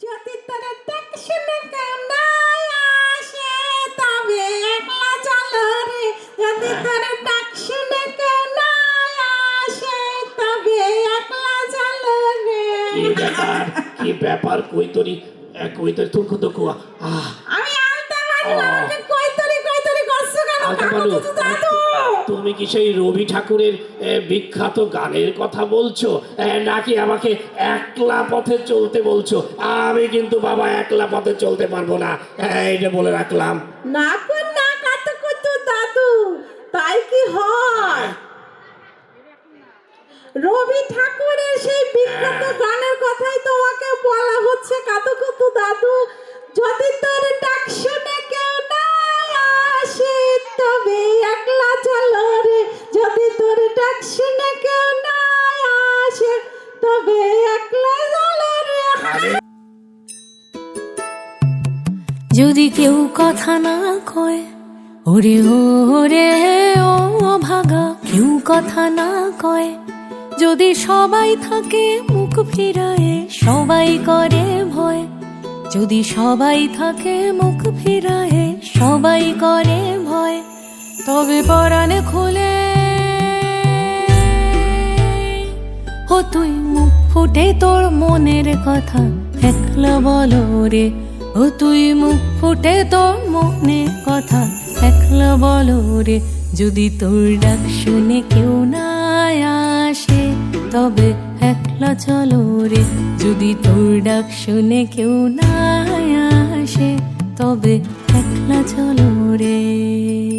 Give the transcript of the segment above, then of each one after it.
যদি তোর ডাক শুনে নাই আসে তবে একলা চলো রে। যদি তোর ডাক শুনে কেউ আসে তবে একলা চলো রে। কি ব্যাপার? কি ব্যাপার? কই তরি কই তরি তুক তুক আহ। আমি আনতে পারি না আমাকে কই তরি কই তরি করছ কেন? আলতা কাকু দাদু তুমি কি সেই রবি ঠাকুরের বিখ্যাত গানের কথা বলছো? নাকি আমাকে একলা পথে চলতে বলছো? আমি কিন্তু বাবা একলা পথে চলতে পারব না। এইটা বলে রাখলাম। না না কাতু কুতু দাদু তাই কি হয়? রবি ঠাকুরের সেই বিখ্যাত গানের কথাই তোমাকে বলা হচ্ছে কাতু কুতু দাদু। যদি তোর ডাক শুনে যদি কেউ কথা না কয়, ওরে ওরে ও ভাগা, কেউ কথা না কয়। যদি সবাই থাকে মুখ ফিরায়ে, সবাই করে ভয়। যদি সবাই থাকে মুখ ফিরায়ে, সবাই করে ভয়। তবে পরাণে খুলে, ও তুই মুখ ফুটে তোর মনের কথা। একলা বলো রে ও তুই মুখ ফুটে তোর মনে কথা একলা বলো রে। যদি তোর ডাক শুনে কেউ না আসে, তবে একলা চলো রে। যদি তোর ডাক শুনে কেউ না আসে, তবে একলা চলো রে।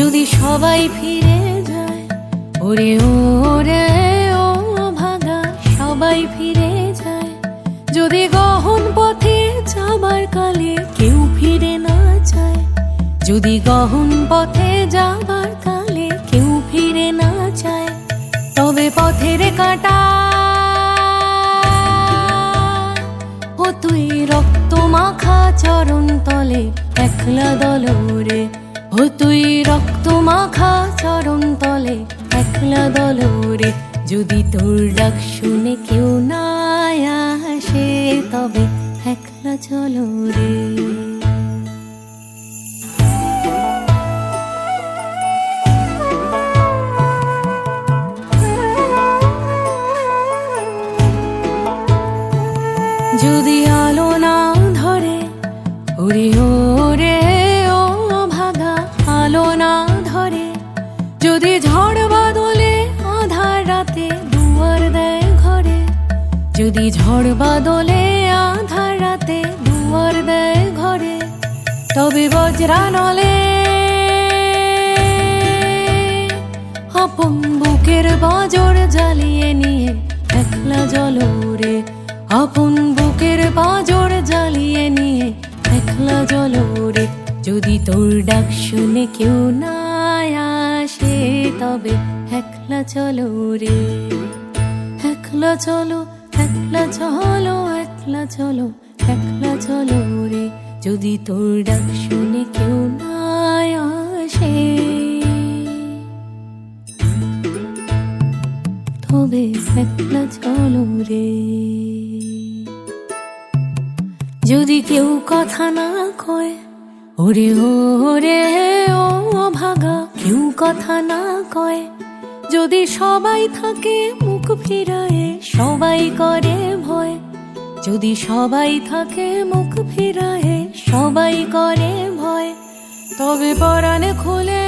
যদি সবাই ফিরে যায়, ওরে ওরে ও ভাগা, সবাই ফিরে যায়। যদি গহন পথে যাবার কালে কেউ ফিরে না যায়, যদি গহন পথে যাবার কালে কেউ ফিরে না যায়, তবে পথের কাটা ও তুই রক্ত মাখা চরণ তলে, একলা দলরে ও তুই রক্ত মাখা চরণ তলে, একলা দলরে যদি তোর ডাক শুনে কেউ না আসে তবে একলা চলো রে। যদি ঝড় বাদলে আধার রাতে দুয়ার দেয় ঘরে, তবে বজ্রা নলে আপন বুকের বাজর জ্বালিয়ে নিয়ে একলা জলরে। আপন বুকের বাজর জ্বালিয়ে নিয়ে একলা জলরে। যদি তোর ডাক শুনে কেউ না আসে, তবে একলা চলো রে। একলা চলো একলা চলো একলা চলো একলা চলো রে। যদি তোর ডাক শুনে কেউ না আসে, তবে একলা চলো রে। যদি কেউ কথা না কয়, ওরে ওরে, ও ভাগা। কেউ কথা না কয়, যদি সবাই থাকে ফিরায়ে, সবাই করে ভয়। যদি সবাই থাকে মুখ ফিরায়ে, সবাই করে ভয়। তবে পরাণে খুলে।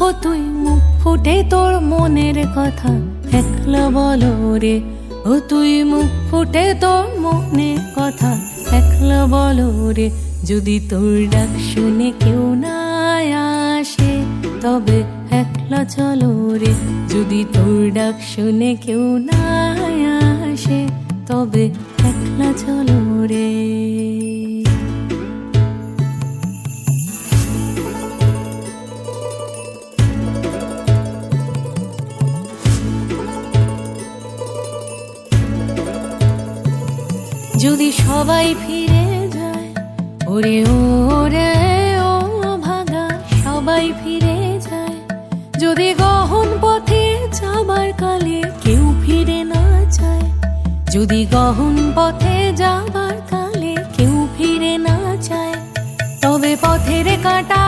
ও তুই মুখ ফুটে তোর মনের কথা একলা বলো রে। ও তুই মুখ ফুটে তোর মনের কথা একলা বলো রে। যদি তোর ডাক শুনে কেউ না আসে, তবে একলা চলো রে। যদি তোর ডাক শুনে কেউ না আসে, তবে একলা চলো রে। যদি সবাই ফিরে যায়, ওরে ওরে ও ভাগা, সবাই ফিরে যাবার কালে কেউ ফিরে না যায় যদি গহন পথে যাবার কালে কেউ ফিরে না যায় তবে পথের কাটা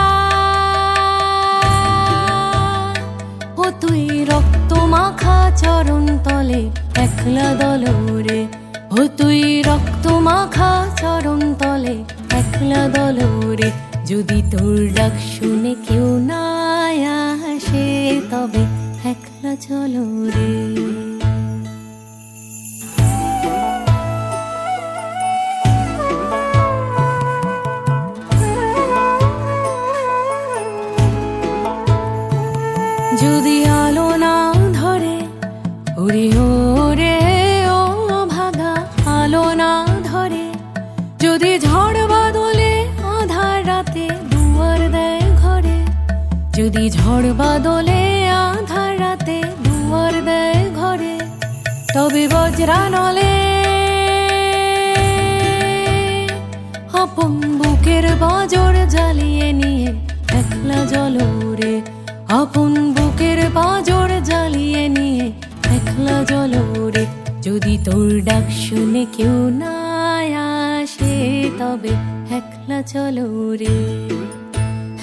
ও তুই রক্ত মাখা চরণ তলে একলা দলরে। ও তুই রক্ত মাখা চরণ তলে একলা দলরে। যদি তোর ডাক শুনে কেউ না আসে তবে চলো রে। যদি আলো না ধরে ওরে ওরে ও ভাগা, আলো না ধরে, যদি ঝড় বাদলে আধার রাতে দুয়ার দেয় ঘরে, যদি ঝড় বাদলে দুয়ার দেয় ঘরে, তবে বজ্রা নলে। আপন বুকের বাজর জ্বালিয়ে নিয়ে একলা জলরে। আপন বুকের বাজর জ্বালিয়ে নিয়ে একলা জলরে। যদি তোর ডাক শুনে কেউ না আসে, তবে একলা চলো রে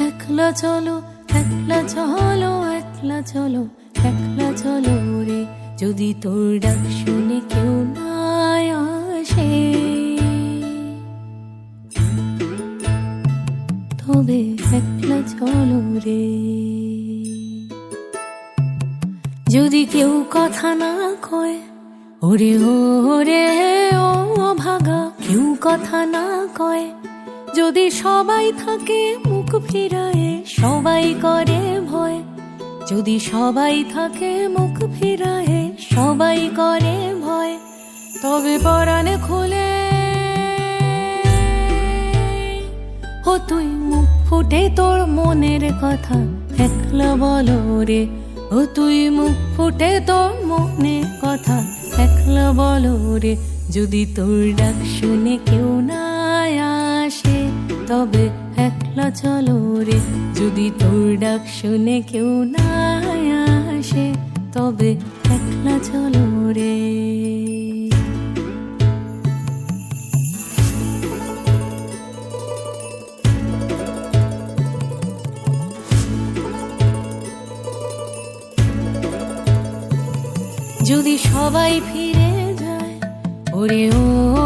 একলা চলো একলা চলো একলা চলো। চলো রে, যদি তোর ডাক শুনে কেউ না আসে। তবে একলা চলো রে। যদি কেউ কথা না কয়, ওরে ওরে, ও ভাগা কেউ কথা না কয়, যদি সবাই থাকে মুখ ফিরায়ে, সবাই করে ভয় যদি সবাই থাকে মুখ ফিরায়ে, সবাই করে ভয়, তবে পরাণে খুলে। ও তুই মুখ ফুটে তোর মনের কথা, একলা বল রে। ও তুই মুখ ফুটে তোর মনের কথা, একলা বল রে। যদি তোর ডাক শুনে কেউ না আসে, তবে একলা চলো রে। যদি তোর ডাক শুনে কেউ না আসে, তবে একলা চলো রে। যদি সবাই ফিরে যায় ওরে ওরে ও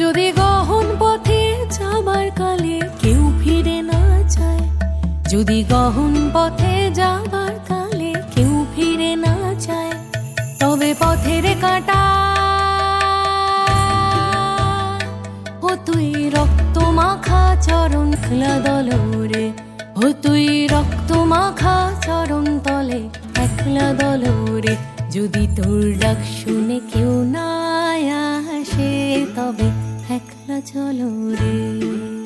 যদি গহন পথে যাবার কালে কেউ ফিরে না যায় যদি গহন পথে যাবার কালে কেউ ফিরে না যায় তবে পথের কাটা ও তুই রক্ত মাখা চরণ খোলা দলরে, ও তুই রক্ত মাখা চরণ তলে একলা দলরে, যদি তোর ডাক শুনে কেউ না আসে তবে চলো রে।